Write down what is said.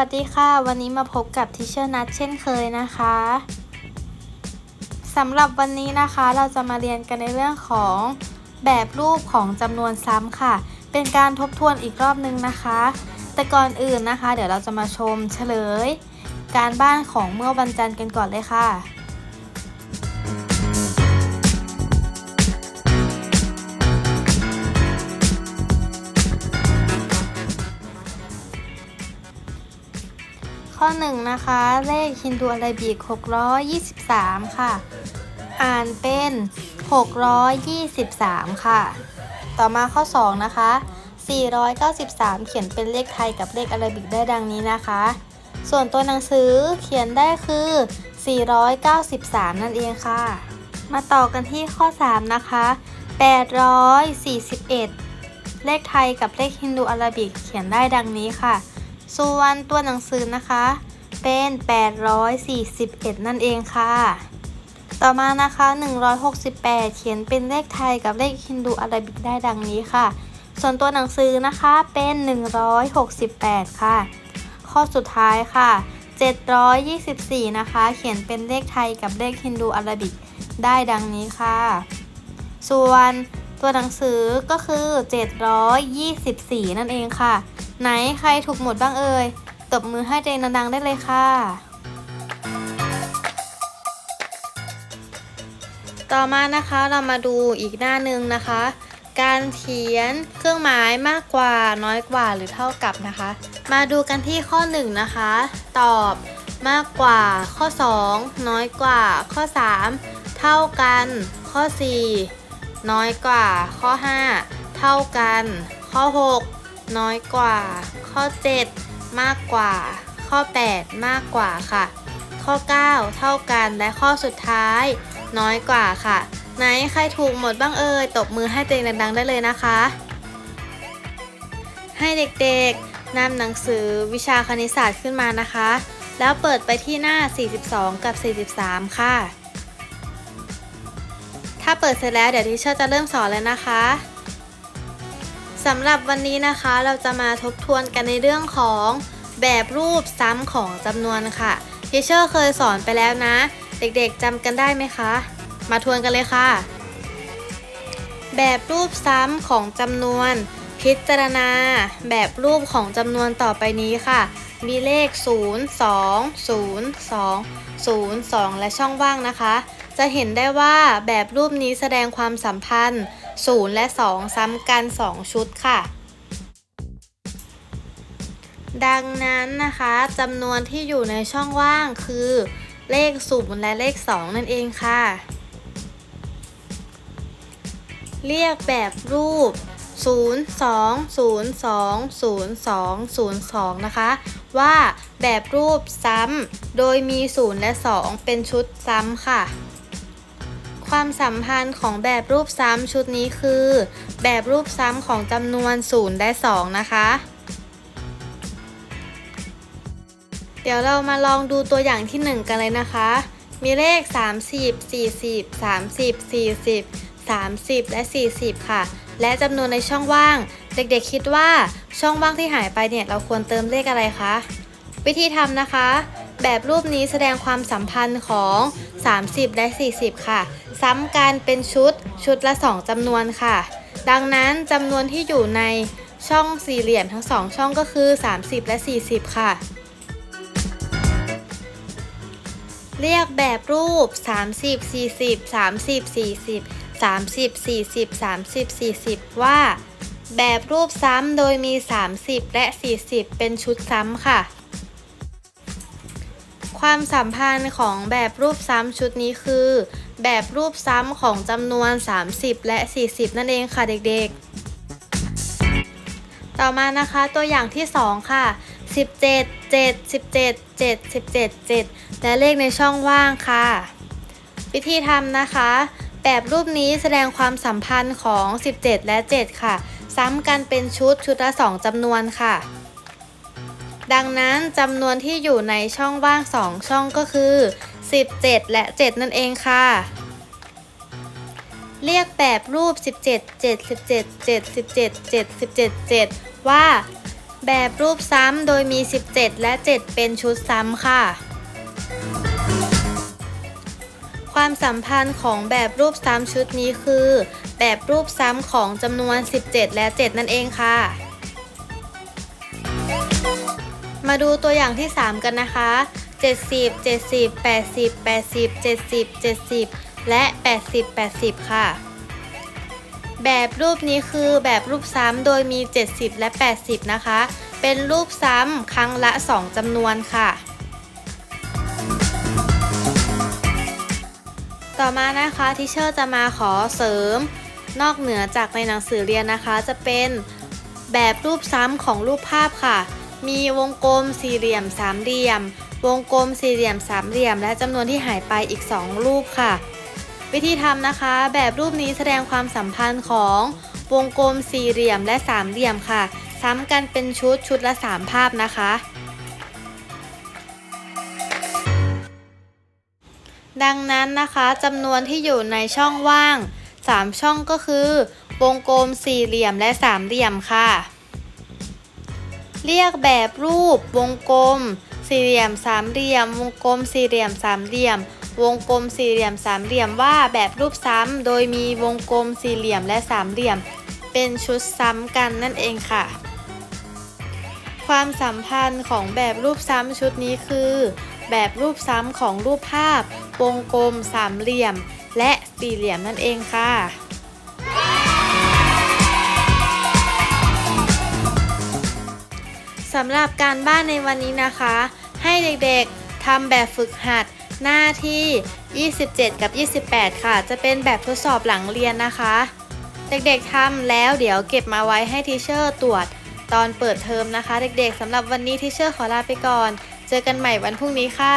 สวัสดีค่ะ วันนี้มาพบกับทิเชอร์นัทเช่นเคยนะคะสำหรับวันนี้นะคะเราจะมาเรียนกันในเรื่องของแบบรูปของจำนวนซ้ำค่ะ เป็นการทบทวนอีกรอบนึงนะคะ แต่ก่อนอื่นนะคะ เดี๋ยวเราจะมาชมเฉลย การบ้านของเมื่อวันจันทร์กันก่อนเลยค่ะ 1 นะคะ เลขฮินดูอาราบิก 623 ค่ะ อ่านเป็น 623 ค่ะ ต่อมาข้อ 2 นะคะ 493 เขียนเป็นเลขไทยกับเลขอาราบิกได้ดังนี้นะคะ ส่วนตัวหนังสือเขียนได้คือ 493 นั่นเองค่ะ มาต่อกันที่ข้อ 3 นะคะ 841เลขไทยกับเลขฮินดูอาราบิกเขียนได้ดังนี้ค่ะ ส่วนตัวหนังสือนะคะ เป็น 841 นั่นเองค่ะ ต่อมานะคะ 168 เขียนเป็นเลขไทยกับเลขฮินดูอาราบิกได้ดังนี้ค่ะ ส่วนตัวหนังสือนะคะเป็น 168 ค่ะ ข้อสุดท้ายค่ะ 724 นะคะ เขียนเป็นเลขไทยกับเลขฮินดูอาราบิกได้ดังนี้ค่ะ ส่วนตัวหนังสือก็คือ 724 นั่นเองค่ะ ไหนใครถูกหมดบ้างเอ่ย ตบมือให้ตัวเองดังๆได้เลยค่ะ ต่อมานะคะเรามาดูอีกหน้าหนึ่งนะคะ การเขียนเครื่องหมายมากกว่าน้อยกว่าหรือเท่ากับนะคะ มาดูกันที่ข้อ1นะคะ ตอบมากกว่าข้อ 2 น้อยกว่า ข้อ 3 เท่ากัน ข้อ 4 น้อยกว่า ข้อ 5 เท่ากัน ข้อ 6 น้อยกว่า ข้อ 7 มากกว่า ข้อ 8 มากกว่าค่ะ ข้อ 9 เท่ากันและข้อสุดท้าย น้อยกว่าค่ะ ไหนใครถูกหมดบ้างเอ่ยตบมือให้ตัวเองดังๆได้เลยนะคะ ให้เด็กๆนำหนังสือวิชาคณิตศาสตร์ขึ้นมานะคะ แล้วเปิดไปที่หน้า 42 กับ 43 ค่ะ ถ้าเปิดเสร็จแล้วเดี๋ยวทิเชอร์จะเริ่มสอนแล้วนะคะ สำหรับวันนี้นะคะเราจะมาทบทวนกันในเรื่องของแบบรูปซ้ำของจำนวนค่ะทิเชอร์เคยสอนไปแล้วนะ เด็กๆจำกันได้ไหมคะ มาทวนกันเลยค่ะ แบบรูปซ้ำของจำนวน พิจารณา แบบรูปของจำนวนต่อไปนี้ค่ะ มีเลข 0 2 0 2 0 2 และช่องว่างนะคะ จะเห็นได้ว่าแบบรูปนี้แสดงความสัมพันธ์ 0 และ 2 ซ้ำกัน 2 ชุดค่ะ ดังนั้นนะคะจำนวนที่อยู่ในช่องว่างคือเลข 0 และเลข 2 นั่นเองค่ะ เรียกแบบรูป 0 2 0 2 0 2 0 2 นะคะ ว่าแบบรูปซ้ำ โดยมี 0 และ 2 เป็นชุดซ้ำค่ะ ความสัมพันธ์ของแบบรูปซ้ำชุดนี้คือ แบบรูปซ้ำของจำนวน 0 และ 2 นะคะ เดี๋ยวเรามาลองดูตัวอย่างที่ 1 กันเลยนะคะ มีเลข 30 40 30 40 30 และ 40 ค่ะ และจำนวนในช่องว่าง เด็กๆคิดว่าช่องว่างที่หายไปเนี่ยเราควรเติมเลขอะไรคะ วิธีทำนะคะ แบบรูปนี้แสดงความสัมพันธ์ของ 30 และ 40 ค่ะ ซ้ำกันเป็นชุดชุดละ 2จำนวนค่ะ ดังนั้นจำนวนที่อยู่ในช่องสี่เหลี่ยมทั้งสองช่องก็คือ 30 และ 40 ค่ะ เรียกแบบรูป 30 40 30 40 30 40 30 40 ว่า แบบรูปซ้ำโดยมี 30 และ 40 เป็นชุดซ้ำค่ะ ความสัมพันธ์ของแบบรูปซ้ำชุดนี้คือ แบบรูปซ้ำของจำนวน 30 และ 40 นั่นเองค่ะเด็กๆ ต่อมานะคะตัวอย่างที่ 2 ค่ะ 17 7 17 7 17 7 และเลขในช่องว่างค่ะ วิธีทำนะคะ แบบรูปนี้แสดงความสัมพันธ์ของ 17 และ 7 ค่ะ ซ้ำกันเป็นชุดชุดละ 2จำนวนค่ะ ดังนั้นจำนวนที่อยู่ในช่องว่าง 2 ช่องก็คือ 17 และ 7 นั่นเองค่ะ เรียกแบบรูป 17 7 17 7 17 7 17 7 ว่า แบบรูปซ้ำโดยมี 17 และ 7 เป็นชุดซ้ำค่ะ ความสัมพันธ์ของแบบรูปซ้ำชุดนี้คือ แบบรูปซ้ำของจำนวน 17 และ 7 นั่นเองค่ะ มาดูตัวอย่างที่ 3 กันนะคะ 70 70 80 80 70 70 และ 80 80 ค่ะ แบบรูปนี้คือแบบรูปซ้ำโดยมี 70 และ 80 นะคะ เป็นรูปซ้ำครั้งละ 2จำนวนค่ะ ต่อมานะคะทิเชอร์จะมาขอเสริม นอกเหนือจากในหนังสือเรียนนะคะ จะเป็นแบบรูปซ้ำของรูปภาพค่ะ มีวงกลมสี่เหลี่ยมสามเหลี่ยม วงกลมสี่เหลี่ยมสามเหลี่ยม และจำนวนที่หายไปอีก 2 รูปค่ะ วิธีทำนะคะ แบบรูปนี้แสดงความสัมพันธ์ของวงกลมสี่เหลี่ยมและสามเหลี่ยมค่ะ ซ้ำกันเป็นชุดชุดละ 3 ภาพนะคะ ดังนั้นนะคะจำนวนที่อยู่ในช่องว่าง 3 ช่องก็คือ วงกลมสี่เหลี่ยมและสามเหลี่ยมค่ะ เรียกแบบรูป วงกลม สี่เหลี่ยมสามเหลี่ยม วงกลมสี่เหลี่ยมสามเหลี่ยม วงกลมสี่เหลี่ยมสามเหลี่ยมว่าแบบรูปซ้ำโดยมีวงกลมสี่เหลี่ยมและสามเหลี่ยม เป็นชุดซ้ำกันนั่นเองค่ะ ความสัมพันธ์ของแบบรูปซ้ำชุดนี้คือ แบบรูปซ้ำของรูปภาพ วงกลมสามเหลี่ยม และสี่เหลี่ยมนั่นเองค่ะำหรับการบ้านในวันนี้นะคะ ให้เด็กๆทำแบบฝึกหัดหน้าที่ 27 กับ 28 ค่ะ จะเป็นแบบทดสอบหลังเรียนนะคะ เด็กๆทำแล้วเดี๋ยวเก็บมาไว้ให้ทีเชอร์ตรวจตอนเปิดเทอมนะคะ เด็กๆสำหรับวันนี้ทีเชอร์ขอลาไปก่อน เจอกันใหม่วันพรุ่งนี้ค่ะ